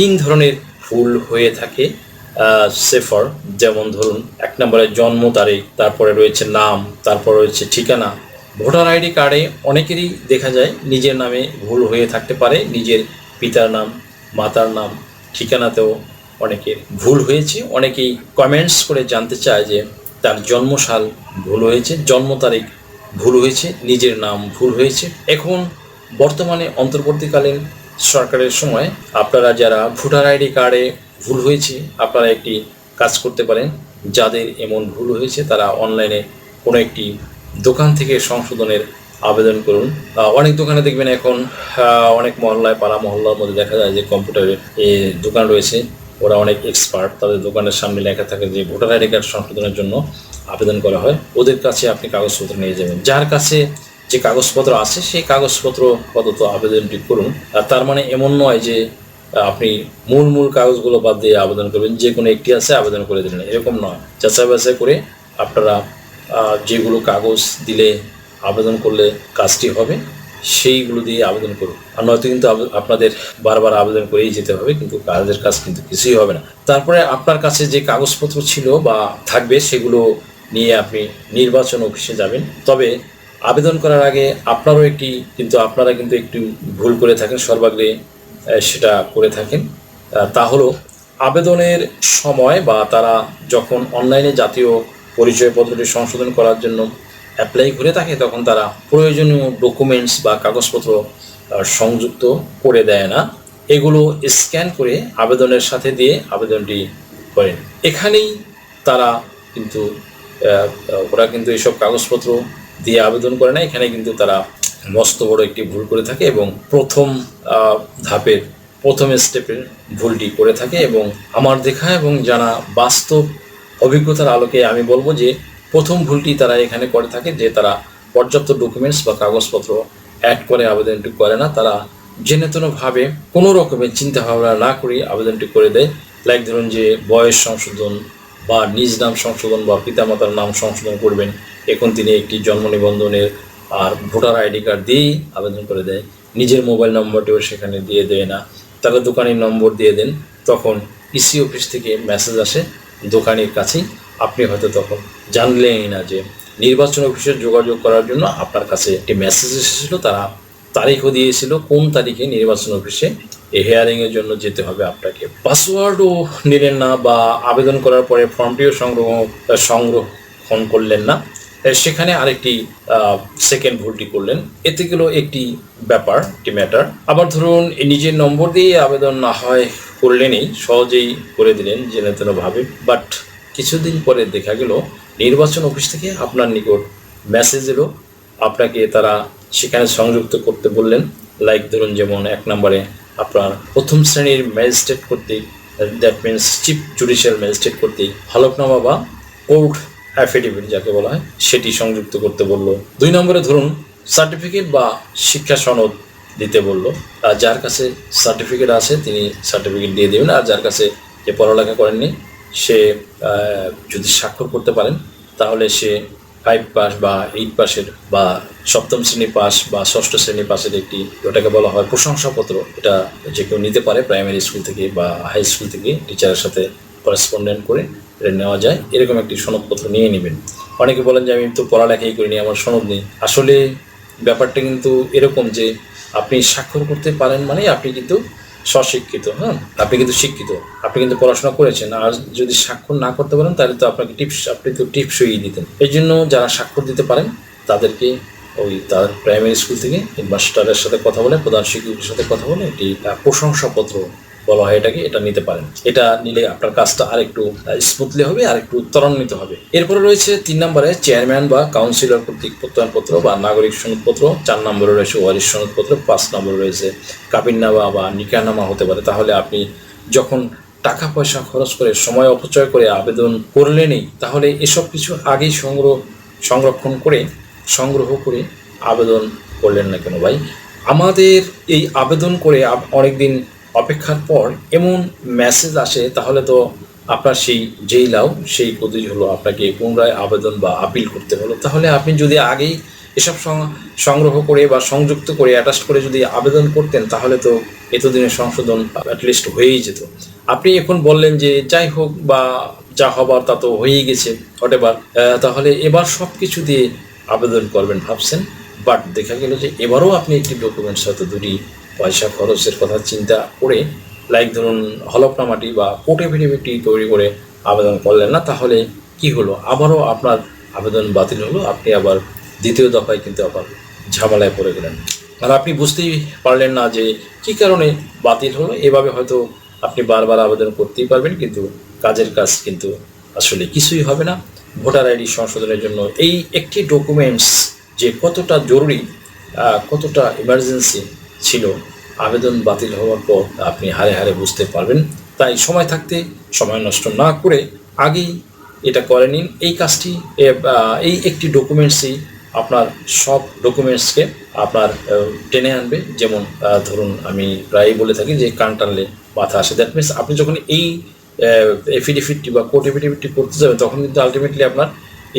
তিন ধরনের ভুল হয়ে থাকে সেফর, যেমন ধরুন, এক নম্বরে জন্ম তারিখ, তারপরে রয়েছে নাম, তারপর রয়েছে ঠিকানা। ভোটার আইডি কার্ডে অনেকেরই দেখা যায় নিজের নামে ভুল হয়ে থাকতে পারে, নিজের পিতার নাম, মাতার নাম, ঠিকানাতেও অনেকের ভুল হয়েছে। অনেকেই কমেন্টস করে জানতে চায় যে তার জন্মসাল ভুল হয়েছে, জন্ম তারিখ ভুল হয়েছে, নিজের নাম ভুল হয়েছে। এখন বর্তমানে অন্তর্বর্তীকালীন সরকারের সময় আপনারা যারা ভোটার আইডি কার্ডে ভুল হয়েছে, আপনারা একটি কাজ করতে পারেন। যাদের এমন ভুল হয়েছে, তারা অনলাইনে কোনো একটি দোকান থেকে সংশোধনের আবেদন করুন। অনেক দোকানে দেখবেন এখন অনেক মহল্লায়, পাড়া মহল্লার মধ্যে দেখা যায় যে কম্পিউটারের দোকান রয়েছে। ওরা অনেক এক্সপার্ট তাদের দোকানের সামনে লেখা থাকে যে ভোটার আইডি কার্ড সংশোধনের জন্য আবেদন করা হয়। ওদের কাছে আপনি কাগজপত্র নিয়ে যাবেন। যার কাছে যে কাগজপত্র আছে, সেই কাগজপত্র আপাতত আবেদনটি করুন। আর তার মানে এমন নয় যে, আপনি মূল মূল কাগজগুলো বাদ দিয়ে আবেদন করবেন, যে কোনো একটি আছে আবেদন করে দিলেন, এরকম নয়। যাচাই বাছাই করে আপনারা যেগুলো কাগজ দিলে আবেদন করলে কাজটি হবে, সেইগুলো দিয়ে আবেদন করুন। আর নয়তো কিন্তু আপনাদের বারবার আবেদন করেই যেতে হবে, কিন্তু কাজের কাজ কিন্তু কিছুই হবে না। তারপরে আপনার কাছে যে কাগজপত্র ছিল বা থাকবে, সেগুলো নিয়ে আপনি নির্বাচন অফিসে যাবেন। তবে আবেদন করার আগে আপনারও একটি, কিন্তু আপনারা কিন্তু একটু ভুল করে থাকেন, সর্বাগ্রে সেটা করে থাকেন। তা হলো, আবেদনের সময় বা তারা যখন অনলাইনে জাতীয় পরিচয়পত্রটি সংশোধন করার জন্য অ্যাপ্লাই করে থাকে, তখন তারা প্রয়োজনীয় ডকুমেন্টস বা কাগজপত্র সংযুক্ত করে দেয় না। এগুলো স্ক্যান করে আবেদনের সাথে দিয়ে আবেদনটি করেন। এখানেই তারা কিন্তু ওরা কিন্তু এইসব কাগজপত্র দিয়ে আবেদন করে না এখানে কিন্তু তারা মস্ত বড় একটি ভুল করে থাকে এবং প্রথম ধাপের, প্রথম স্টেপের ভুলটি করে থাকে এবং আমার দেখা এবং জানা বাস্তব অভিজ্ঞতার আলোকে আমি বলব যে প্রথম ভুলটি তারা এখানে করে থাকে যে তারা পর্যাপ্ত ডকুমেন্টস বা কাগজপত্র অ্যাড করে আবেদনটি করে না। তারা জেনে ভাবে কোনো রকমের চিন্তা ভাবনা না করে আবেদনটি করে দেয়। লাইক ধরুন যে বয়স সংশোধন বা নিজ নাম সংশোধন বা পিতামাতার নাম সংশোধন করবেন, এখন তিনি একটি জন্ম নিবন্ধনের, আর ভোটার আইডি কার্ড দিয়েই আবেদন করে দেয়। নিজের মোবাইল নম্বরটিও সেখানে দিয়ে দেয় না। তারা দোকানের নম্বর দিয়ে দেন, তখন ইসি অফিস থেকে মেসেজ আসে, দোকানের কাছেই আপনি হয়তো তখন জানলেনই না যে নির্বাচন অফিসে যোগাযোগ করার জন্য আপনার কাছে একটি মেসেজ এসেছিল, তারা তারিখও দিয়েছিল, কোন তারিখে নির্বাচন অফিসে এই হেয়ারিংয়ের জন্য যেতে হবে আপনাকে। পাসওয়ার্ডও নিলেন না বা আবেদন করার পরে ফর্মটিও সংগ্রহ, সংরক্ষণ করলেন না। সেখানে আরেকটি সেকেন্ড ভুলটি করলেন। এতে গেল একটি ব্যাপার, একটি ম্যাটার আবার ধরুন নিজের নম্বর দিয়ে আবেদন না হয়, করলেনই, সহজেই করে দিলেন, জেনে ভাবে। বাট কিছুদিন পরে দেখা গেল, নির্বাচন অফিস থেকে আপনার নিকট মেসেজ এলো। আপনাকে তারা সেখানে সংযুক্ত করতে বললেন। লাইক ধরুন, যেমন এক নম্বরে আপনার প্রথম শ্রেণির ম্যাজিস্ট্রেট কর্তৃক that means chief judicial magistrate কর্তৃক হলফনামা বা কোর্ট অ্যাফিডেভিট যাকে বলা হয়, সেটি সংযুক্ত করতে বলল। দুই নম্বরে ধরুন সার্টিফিকেট বা শিক্ষা সনদ দিতে বলল। আর যার কাছে সার্টিফিকেট আছে, তিনি সার্টিফিকেট দিয়ে দেবেন। আর যার কাছে যে পড়ালেখা করেননি, সে যদি স্বাক্ষর করতে পারেন, তাহলে সে ফাইভ পাস বা এইট পাসের বা সপ্তম শ্রেণি পাস বা ষষ্ঠ শ্রেণি পাসের একটি, ওটাকে বলা হয় প্রশংসাপত্র। এটা যে কেউ নিতে পারে প্রাইমারি স্কুল থেকে বা হাই স্কুল থেকে, টিচারের সাথে করেসপন্ডেন্ট করে এটা নেওয়া যায়। এরকম একটি সনদপত্র নিয়ে নেবেন। অনেকে বলেন যে, আমি তো পড়ালেখাই করিনি, আমার সনদ নেই। আসলে ব্যাপারটা কিন্তু এরকম যে, আপনি স্বাক্ষর করতে পারেন মানে আপনি কিন্তু স্বশিক্ষিত হ্যাঁ? আপনি কিন্তু শিক্ষিত। আপনি কিন্তু পড়াশোনা করেছেন। আর যদি স্বাক্ষর না করতে পারেন, তাহলে তো আপনাকে টিপস, আপনি তো টিপসই দিতেন। এই জন্য যারা স্বাক্ষর দিতে পারেন, তাদেরকে ওই তার প্রাইমারি স্কুল থেকে হেডমাস্টারের সাথে কথা বলে, প্রধান শিক্ষকের সাথে কথা বলে একটি প্রশংসাপত্র বলা হয় এটাকে, এটা নিতে পারেন। এটা নিলে আপনার কাজটা আরেকটু স্মুথলি হবে আর একটু ত্বরান্বিত হবে। এরপরে রয়েছে তিন নম্বরে চেয়ারম্যান বা কাউন্সিলর কর্তৃক প্রত্যয়নপত্র বা নাগরিক সনদপত্র, চার নম্বরে রয়েছে ওয়ারিশ সনদপত্র, পাঁচ নম্বরে রয়েছে কাবিননামা বা নিকাহনামা হতে পারে। তাহলে আপনি যখন টাকা পয়সা খরচ করে, সময় অপচয় করে আবেদন করলেনই, তাহলে এসব কিছু আগেই সংগ্রহ, সংরক্ষণ করে, সংগ্রহ করে আবেদন করলেন না কেন ভাই? আমাদের এই আবেদন করে অনেক দিন অপেক্ষার পর এমন মেসেজ আসে, তাহলে তো আপনার সেই যেই লাভ সেই গতি হলো আপনাকে পুনরায় আবেদন বা আপিল করতে হলো। তাহলে আপনি যদি আগেই এসব সংগ্রহ করে বা সংযুক্ত করে অ্যাটাচ করে যদি আবেদন করতেন, তাহলে তো এতদিনের সংশোধন অ্যাটলিস্ট হয়েই যেত। আপনি এখন বললেন যে যাই হোক বা যা হবার তা তো হয়েই গেছে হোয়াটেভার তাহলে এবার সব কিছু দিয়ে আবেদন করবেন ভাবছেন। বাট দেখা গেল যে এবারও আপনি একটি ডকুমেন্টস হয়তো দুটি পয়সা, খরচের কথা চিন্তা করে লাইক ধরুন, হলফনামাটি বা কোর্ট এফিডেভিটটি তৈরি করে আবেদন করলেন না, তাহলে কি হলো? আবারও আপনার আবেদন বাতিল হলো, আপনি আবার দ্বিতীয় দফায় কিন্তু আবার ঝামেলায় পড়ে গেলেন। আর আপনি বুঝতেই পারলেন না যে কি কারণে বাতিল হলো, এভাবে হয়তো আপনি বারবার আবেদন করতেই পারবেন, কিন্তু কাজের কাজ কিন্তু আসলে কিছুই হবে না। ভোটার আইডি সংশোধনের জন্য এই একটি ডকুমেন্টস যে কতটা জরুরি কতটা ইমার্জেন্সি ছিল। আবেদন বাতিল হওয়ার পর আপনি হারে হারে বুঝতে পারবেন। তাই সময় থাকতে সময় নষ্ট না করে আগেই এটা করে নিন। এই কাজটি এই একটি ডকুমেন্টসই আপনার সব ডকুমেন্টসকে আপনার টেনে আনবে। যেমন ধরুন আমি প্রায়ই বলে থাকি যে কান টানলে মাথা আসে। দ্যাট মিনস আপনি যখন এই এফিডেভিটটি বা কোর্ট এফিডেভিটটি করতে যাবেন, তখন কিন্তু আলটিমেটলি আপনার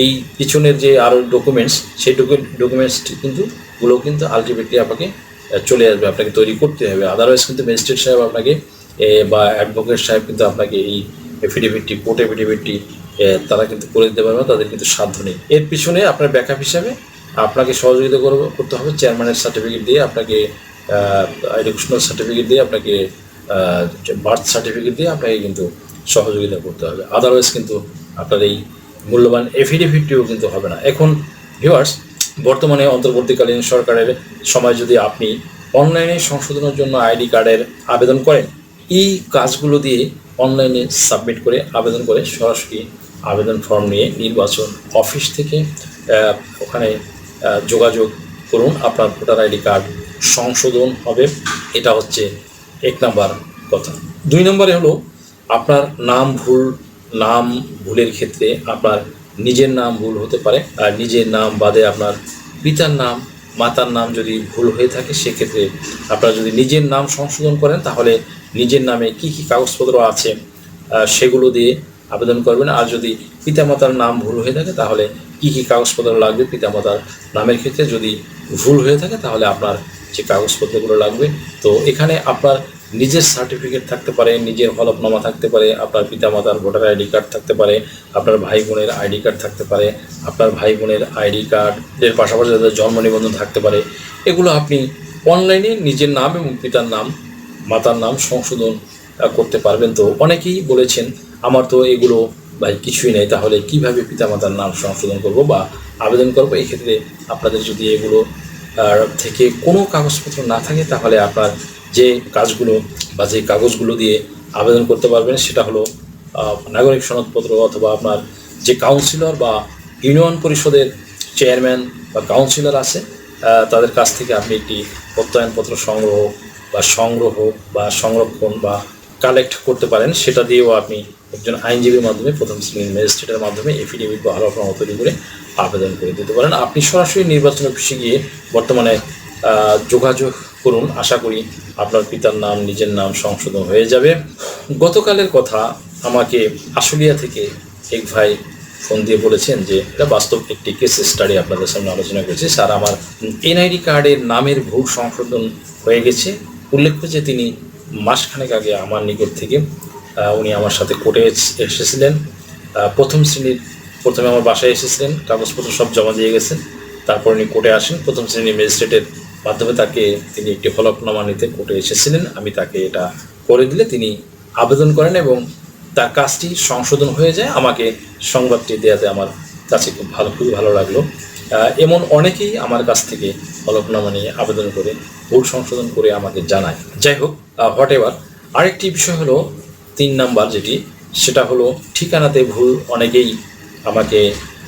এই পিছনের যে আরও ডকুমেন্টস সেই ডকুমেন্টসটি কিন্তু, গুলো কিন্তু আলটিমেটলি আপনাকে চলে আসবে, আপনাকে তৈরি করতে হবে। আদারওয়াইজ কিন্তু ম্যাজিস্ট্রেট সাহেব আপনাকে বা অ্যাডভোকেট সাহেব কিন্তু আপনাকে এই এফিডেভিটটি কোর্ট এফিডেভিটটি তারা কিন্তু করে দিতে পারবে তাদের কিন্তু সাধ্য নেই। এর পিছনে আপনার ব্যাকআপ হিসাবে আপনাকে সহযোগিতা করবে, করতে হবে চেয়ারম্যানের সার্টিফিকেট দিয়ে আপনাকে এডুকেশনাল সার্টিফিকেট দিয়ে আপনাকে বার্থ সার্টিফিকেট দিয়ে আপনাকে কিন্তু সহযোগিতা করতে হবে। আদারওয়াইজ কিন্তু আপনার এই মূল্যবান এফিডেভিটটিও কিন্তু হবে না। এখন ভিউয়ার্স বর্তমানে অন্তর্বর্তীকালীন সরকারের সময় যদি আপনি অনলাইনে সংশোধনের জন্য আইডি কার্ডের আবেদন করেন, এই কাজগুলো দিয়ে অনলাইনে সাবমিট করে আবেদন করে সরাসরি আবেদন ফর্ম নিয়ে নির্বাচন অফিস থেকে ওখানে যোগাযোগ করুন। আপনার ভোটার আইডি কার্ড সংশোধন হবে। এটা হচ্ছে এক নাম্বার কথা। দুই নম্বরে হলো, আপনার নাম ভুল, নাম ভুলের ক্ষেত্রে আপনার নিজের নাম ভুল হতে পারে। আর নিজের নাম বাদে আপনার পিতার নাম, মাতার নাম যদি ভুল হয়ে থাকে, সেক্ষেত্রে আপনারা যদি নিজের নাম সংশোধন করেন, তাহলে নিজের নামে কি কি কাগজপত্র আছে সেগুলো দিয়ে আবেদন করবেন। আর যদি পিতামাতার নাম ভুল হয়ে থাকে, তাহলে কি কি কাগজপত্র লাগবে পিতামাতার নামের ক্ষেত্রে? যদি ভুল হয়ে থাকে, তাহলে আপনার যে কাগজপত্রগুলো লাগবে। তো এখানে আপনার নিজের সার্টিফিকেট থাকতে পারে, নিজের হলফনামা থাকতে পারে, আপনার পিতামাতার ভোটার আইডি কার্ড থাকতে পারে, আপনার ভাই বোনের আইডি কার্ড থাকতে পারে, আপনার ভাই বোনের আইডি কার্ডের পাশাপাশি তাদের জন্ম নিবন্ধন থাকতে পারে। এগুলো আপনি অনলাইনে নিজের নাম এবং পিতার নাম, মাতার নাম সংশোধন করতে পারবেন তো। অনেকেই বলেছেন, আমার তো এগুলো ভাই কিছুই নেই, তাহলে কীভাবে পিতামাতার নাম সংশোধন করব বা আবেদন করব? এই ক্ষেত্রে আপনাদের যদি এগুলো থেকে কোনো কাগজপত্র না থাকে, তাহলে আপনার যে কাজগুলো বা যে কাগজগুলো দিয়ে আবেদন করতে পারবেন, সেটা হলো নাগরিক সনদপত্র অথবা আপনার যে কাউন্সিলর বা ইউনিয়ন পরিষদের চেয়ারম্যান বা কাউন্সিলর আছে তাদের কাছ থেকে আপনি একটি প্রত্যয়নপত্র সংগ্রহ বা সংগ্রহ বা সংরক্ষণ বা কালেক্ট করতে পারেন। সেটা দিয়েও আপনি একজন আইনজীবীর মাধ্যমে, প্রথম শ্রেণির ম্যাজিস্ট্রেটের মাধ্যমে এফিডেভিট বা হলফনামা তৈরি করে আবেদন করে দিতে পারেন। আপনি সরাসরি নির্বাচন অফিসে গিয়ে বর্তমানে যোগাযোগ করুন। আশা করি আপনার পিতার নাম, নিজের নাম সংশোধন হয়ে যাবে। গতকালের কথা আমাকে আশুলিয়া থেকে এক ভাই ফোন দিয়ে বলেছেন যে, এটা বাস্তব একটি কেস স্টাডি আপনাদের সামনে আলোচনা করেছি। স্যার, আমার এনআইডি কার্ডের নামের ভুল সংশোধন হয়ে গেছে। উল্লেখ্য যে তিনি মাসখানেক আগে আমার নিকট থেকে উনি আমার সাথে কোর্টে এসেছিলেন। প্রথম শ্রেণির, প্রথমে আমার বাসায় এসেছিলেন। কাগজপত্র সব জমা দিয়ে গেছেন। তারপর উনি কোর্টে আসেন। প্রথম শ্রেণির ম্যাজিস্ট্রেটের মাধ্যমে তাকে তিনি একটি হলফনামা নিতে কোর্টে এসেছিলেন। আমি তাকে এটা করে দিলে তিনি আবেদন করেন এবং তার কাজটি সংশোধন হয়ে যায়। আমাকে সংবাদটি দেওয়াতে আমার কাছে খুব ভালো, খুবই ভালো লাগল। এমন অনেকেই আমার কাছ থেকে হলফনামা নিয়ে আবেদন করে, ভুল সংশোধন করে আমাকে জানায়। যাই হোক হোয়াট এভার। আরেকটি বিষয় হলো তিন নাম্বার যেটি, সেটা হলো ঠিকানাতে ভুল। অনেকেই আমাকে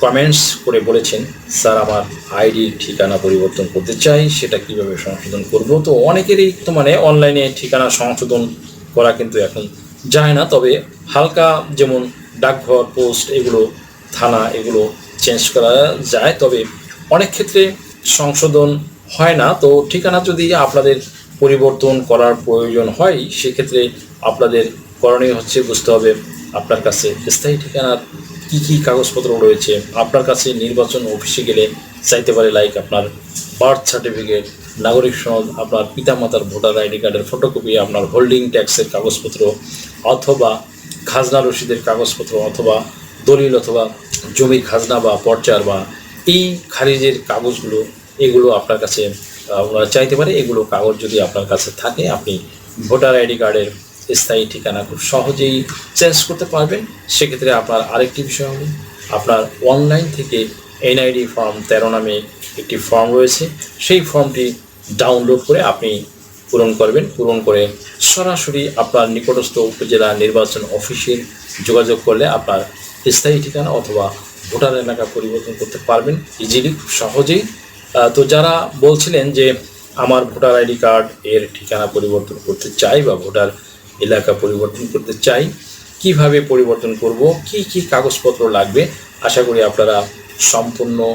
কমেন্টস করে বলেছেন, স্যার, আমার আইডি ঠিকানা পরিবর্তন করতে চাই, সেটা কীভাবে সংশোধন করব? তো অনেকেরই তো মানে অনলাইনে ঠিকানা সংশোধন করা কিন্তু এখন যায় না, তবে হালকা যেমন ডাকঘর, পোস্ট এগুলো, থানা এগুলো চেঞ্জ করা যায়, তবে অনেক ক্ষেত্রে সংশোধন হয় না। তো ঠিকানা যদি আপনাদের পরিবর্তন করার প্রয়োজন হয়, সেক্ষেত্রে আপনাদের করণীয় হচ্ছে বুঝতে হবে আপনার কাছে স্থায়ী ঠিকানার কী কী কাগজপত্র রয়েছে? আপনার কাছে নির্বাচন অফিসে গেলে চাইতে পারে লাইক আপনার বার্থ সার্টিফিকেট নাগরিক সনদ, আপনার পিতামাতার ভোটার আইডি কার্ডের ফটোকপি আপনার হোল্ডিং ট্যাক্সের কাগজপত্র, অথবা খাজনা রসিদের কাগজপত্র, অথবা দলিল অথবা জমির খাজনা বা পর্চার বা এই খারিজের কাগজগুলো, এগুলো আপনার কাছে চাইতে পারে, এগুলো কাগজ যদি আপনার কাছে থাকে, আপনি ভোটার আইডি কার্ডের স্থায়ী ঠিকানা খুব সহজেই চেঞ্জ করতে পারবেন সেক্ষেত্রে আপনার আরেকটি বিষয় হবে, আপনার অনলাইন থেকে এনআইডি ফর্ম তেরো নামে একটি ফর্ম রয়েছে। সেই ফর্মটি ডাউনলোড করে আপনি পূরণ করবেন। পূরণ করে সরাসরি আপনার নিকটস্থ উপজেলা নির্বাচন অফিসে যোগাযোগ করলে আপনার স্থায়ী ঠিকানা অথবা ভোটার এলাকা পরিবর্তন করতে পারবেন ইজিলি খুব সহজেই। তো যারা বলছিলেন যে আমার ভোটার আইডি কার্ড এর ঠিকানা পরিবর্তন করতে চাই বা ভোটার এলাকা পরিবর্তন করতে চাই। কীভাবে পরিবর্তন করব? কি কি কাগজপত্র লাগবে? আশা করি আপনারা সম্পূর্ণ